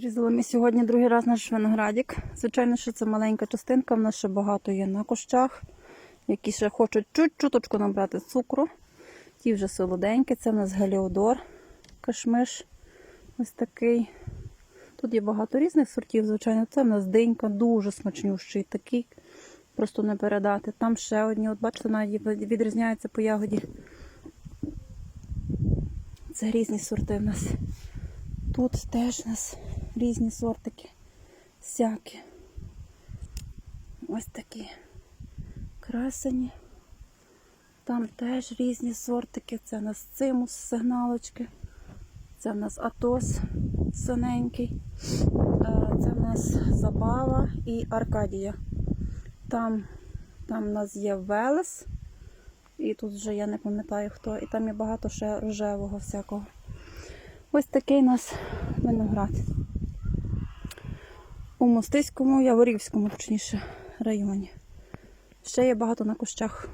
Зрізали ми сьогодні другий раз наш виноградик. Звичайно, що це маленька частинка, в нас ще багато є на кущах, які ще хочуть чуть-чуточку набрати цукру. Ті вже солоденькі, це в нас галіодор, кашмиш. Ось такий. Тут є багато різних сортів, звичайно. Це в нас динька, дуже смачнющий такий. Просто не передати. Там ще одні, от бачите, навіть відрізняються по ягоді. Це різні сорти в нас. Тут теж у нас різні сортики. Всякі. Ось такі красені. Там теж різні сортики. Це у нас цимус сигналочки. Це в нас Атос синенький. Е, Це в нас Забава і Аркадія. Там, там в нас є Велес. І тут вже я не пам'ятаю хто. І там є багато ще рожевого всякого. Ось такий у нас виноград. У Мостиському, Яворівському, точніше, районі. Ще є багато на кущах.